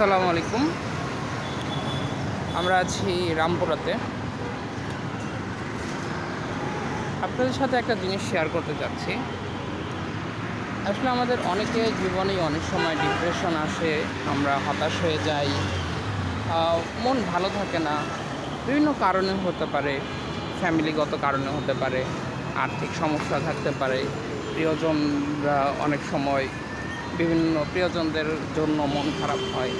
আসসালামু আলাইকুম। আমরা আছি রামপুরাতে। আপনাদের সাথে একটা জিনিস শেয়ার করতে চাচ্ছি আসলে আমাদের অনেকে জীবনেই অনেক সময় ডিপ্রেশন আসে, আমরা হতাশ হয়ে যাই মন ভালো থাকে না। বিভিন্ন কারণে হতে পারে ফ্যামিলিগত কারণে হতে পারে, আর্থিক সমস্যা থাকতে পারে। প্রিয়জনরা অনেক সময় বিভিন্ন প্রিয়জনদের জন্য মন খারাপ হয়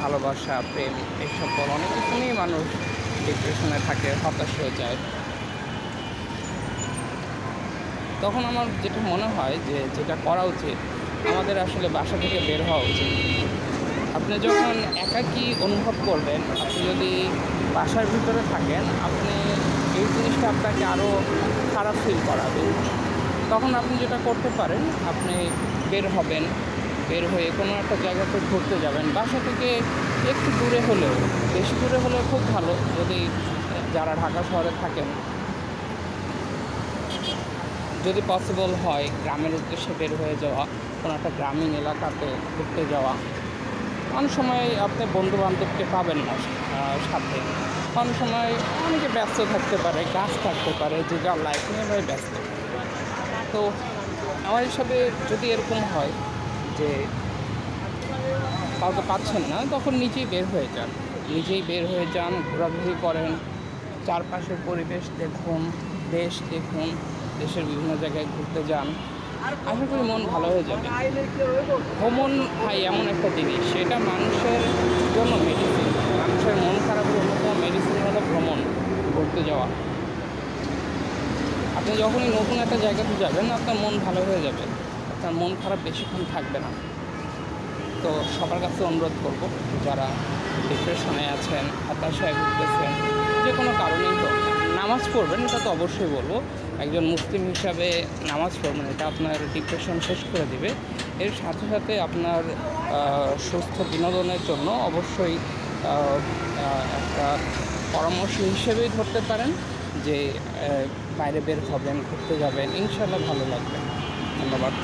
ভালোবাসা, প্রেম এইসব অনেক কিছু নিয়েই মানুষ ডিপ্রেশনে থাকে, হতাশ হয়ে যায়। তখন আমার যেটা মনে হয় যে, যেটা করা উচিত, আমাদের আসলে বাসা থেকে বের হওয়া উচিত। আপনি যখন একাকী অনুভব করবেন, আপনি যদি বাসার ভিতরে থাকেন, আপনি এই জিনিসটা আপনাকে আরও খারাপ ফিল করাবে। তখন আপনি যেটা করতে পারেন, আপনি বের হবেন, বের হয়ে কোনো একটা জায়গাতে ঘুরতে যাবেন। বাসা থেকে একটু দূরে হলেও, বেশি দূরে হলেও খুব ভালো যদি যারা ঢাকা শহরে থাকেন। যদি পসিবল হয় গ্রামের উদ্দেশ্যে বের হয়ে যাওয়া, কোনো একটা গ্রামীণ এলাকাতে ঘুরতে যাওয়া। অনেক সময় আপনি বন্ধু বান্ধবকে পাবেন না সাথে। অনেক সময় অনেকে ব্যস্ত থাকতে পারে, কাজ থাকতে পারে, যে যার লাইফ নিয়ে ব্যস্ত। তো আমার হিসাবে যদি এরকম হয় যে কাউকে পাচ্ছেন না, তখন নিজেই বের হয়ে যান। নিজেই বের হয়ে যান, ঘোরাঘুরি করেন। চারপাশের পরিবেশ দেখুন, দেশ দেখুন, দেশের বিভিন্ন জায়গায় ঘুরতে যান। আশা করি মন ভালো হয়ে যাবে। ভ্রমণ ভাই, এমন একটা জিনিস, সেটা মানুষের জন্য মেডিসিন মানুষের মন খারাপের অন্যতম মেডিসিন হলো ভ্রমণ, ঘুরতে যাওয়া। আপনি যখনই নতুন একটা জায়গাতে যাবেন, আপনার মন ভালো হয়ে যাবে। আপনার মন খারাপ বেশিক্ষণ থাকবে না। তো সবার কাছে অনুরোধ করব, যারা ডিপ্রেশনে আছেন, হতাশায় ভুগতেছেন, যে কোনো কারণেই হোক, নামাজ পড়বেন, এটা তো অবশ্যই বলব। একজন মুসলিম হিসাবে নামাজ পড়বেন, এটা আপনার ডিপ্রেশন শেষ করে দিবে। এর সাথে সাথে আপনার সুস্থ বিনোদনের জন্য অবশ্যই একটা পরামর্শ হিসেবেই ধরতে পারেন। যে বাইরে বের হবেন ঘুরতে যাবেন ইনশাল্লাহ ভালো লাগবে। ধন্যবাদ।